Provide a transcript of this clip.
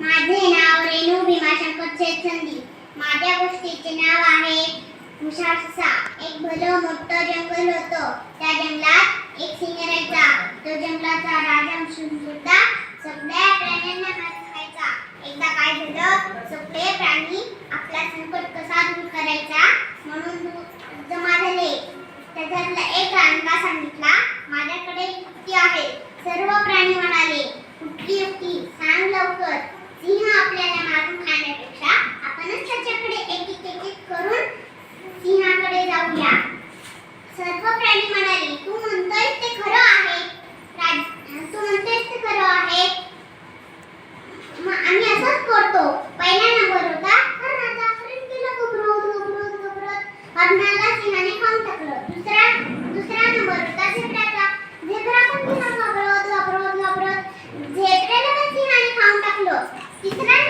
माझे नाव रेणू भीमाशंकर चेतसंदी माझ्या गोष्टीचे नाव आहे मुशासा एक भलं मोठं जंगल होतं. त्या जंगलात एक सिंह राहायचा तो जंगलाचा राजा सुद्धा सगळ्या प्राण्यांना खायचा. एकदा काय झालं? सगळे प्राणी आपला संकट कसा दूर करायचा? म्हणून जमा झाले त्याच्यातला एक प्राणीला सांगितला. माझ्याकडे युक्ती आहे. सर्व प्राणी म्हणाले कुठली होती सांग लवकर. सिंह आपल्याला 你是哪？